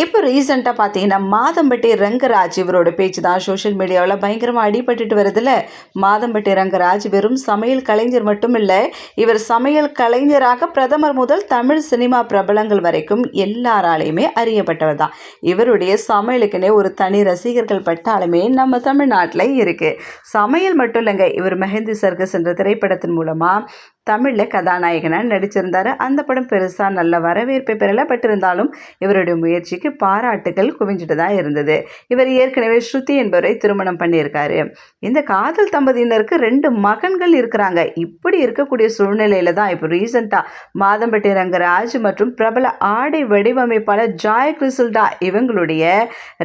இப்போ ரீசெண்டாக பார்த்தீங்கன்னா மாதம்பட்டி ரங்கராஜ் இவரோட பேச்சு தான் சோஷியல் மீடியாவில் பயங்கரமாக அடிபட்டுட்டு வருதுல்ல? மாதம்பட்டி ரங்கராஜ் வெறும் சமையல் கலைஞர் மட்டும் இல்லை இவர் சமையல் கலைஞராக பிரதமர் முதல் தமிழ் சினிமா பிரபலங்கள் வரைக்கும் எல்லாராலையுமே அறியப்பட்டவர் தான். இவருடைய சமையலுக்குன்னே ஒரு தனி ரசிகர்கள் பட்டாலுமே நம்ம தமிழ்நாட்டில் இருக்குது சமையல் மட்டும் இல்லைங்க இவர் மெஹந்தி சர்க்கஸ் என்ற திரைப்படத்தின் மூலமாக தமிழில் கதாநாயகனாக நடிச்சிருந்தார். அந்த படம் பெருசாக நல்ல வரவேற்பை பெறல. இவருடைய முயற்சிக்கு பாராட்டுகள் குவிஞ்சிட்டு தான் இருந்தது. இவர் ஏற்கனவே ஸ்ருதி என்பவரை திருமணம் பண்ணியிருக்காரு. இந்த காதல் தம்பதியினருக்கு ரெண்டு மகன்கள் இருக்கிறாங்க. இப்படி இருக்கக்கூடிய சூழ்நிலையில தான் இப்போ ரீசெண்டாக மாதம்பட்டி ரங்கராஜ் மற்றும் பிரபல ஆடை வடிவமைப்பாளர் ஜாய் கிறிசல்டா இவங்களுடைய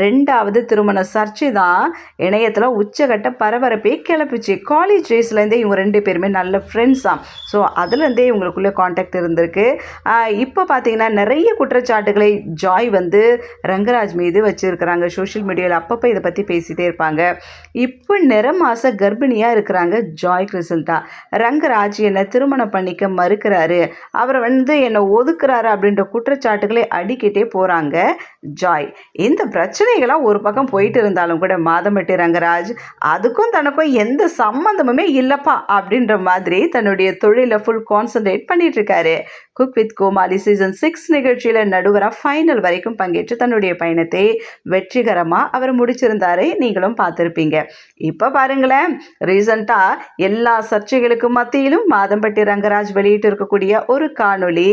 ரெண்டாவது திருமண சர்ச்சை தான் இணையத்தில் உச்சகட்ட பரபரப்பை கிளப்பிச்சு. காலேஜ் டேஸ்லேருந்தே இவங்க ரெண்டு பேருமே நல்ல ஃப்ரெண்ட்ஸ் தான் ஸோ அதுலேருந்தே இவங்களுக்குள்ளே காண்டாக்ட் இருந்திருக்கு. இப்போ பார்த்தீங்கன்னா நிறைய குற்றச்சாட்டுகளை ஜாய் வந்து ரங்கராஜ் மீது வச்சுருக்கிறாங்க. சோஷியல் மீடியாவில் அப்பப்போ இதை பற்றி பேசிகிட்டே இருப்பாங்க. இப்போ நிற மாத கர்ப்பிணியாக இருக்கிறாங்க ஜாய் கிறிசல்டா ரங்கராஜ் என்னை திருமணம் பண்ணிக்க மறுக்கிறாரு. அவரை வந்து என்னை ஒதுக்குறாரு அப்படின்ற குற்றச்சாட்டுகளை அடிக்கிட்டே போகிறாங்க ஜாய் இந்த பிரச்சனைகளாக ஒரு பக்கம் போயிட்டு இருந்தாலும் கூட மாதமட்டி ரங்கராஜ் அதுக்கும் தனக்கும் எந்த சம்மந்தமுமே இல்லைப்பா அப்படின்ற மாதிரி தன்னுடைய தொழில் ஃபுல் கான்சன்ட்ரேட் பண்ணிட்டு இருக்காரு. Cook with Comali season six நிகழ்ச்சியில் நடுவராக ஃபைனல் வரைக்கும் பங்கேற்று தன்னுடைய பயணத்தை வெற்றிகரமாக அவர் முடிச்சிருந்தாரு நீங்களும் பார்த்துருப்பீங்க. இப்போ பாருங்களேன் ரீசண்டாக எல்லா சர்ச்சைகளுக்கும் மத்தியிலும் மாதம்பட்டி ரங்கராஜ் வெளியிட்டு இருக்கக்கூடிய ஒரு காணொளி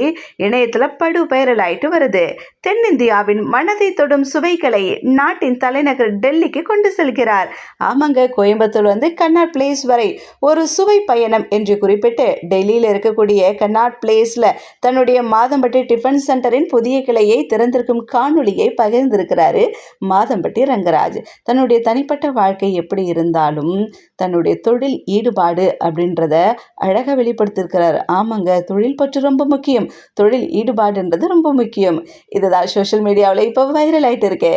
இணையத்தில் படு வைரல் ஆயிட்டு வருது. தென்னிந்தியாவின் மனதை தொடும் சுவைகளை நாட்டின் தலைநகர் டெல்லிக்கு கொண்டு செல்கிறார். ஆமாங்க கோயம்புத்தூர் வந்து கண்ணாட் பிளேஸ் வரை ஒரு சுவை பயணம் என்று குறிப்பிட்டு டெல்லியில் இருக்கக்கூடிய கண்ணாட் பிளேஸில் தன்னுடைய மாதம்பட்டி டிஃபன் சென்டரின் புதிய கிளையை திறந்திருக்கும் காணொளியை பகிர்ந்திருக்கிறாரு மாதம்பட்டி ரங்கராஜ். தன்னுடைய தனிப்பட்ட வாழ்க்கை எப்படி இருந்தாலும் தன்னுடைய தொழில் ஈடுபாடு அப்படின்றத அழகாக வெளிப்படுத்தியிருக்கிறார் ஆமாங்க தொழில் பற்று ரொம்ப முக்கியம். தொழில் ஈடுபாடுன்றது ரொம்ப முக்கியம். இதுதான் சோஷியல் மீடியாவில் இப்போ வைரல் ஆகிட்டு இருக்கே.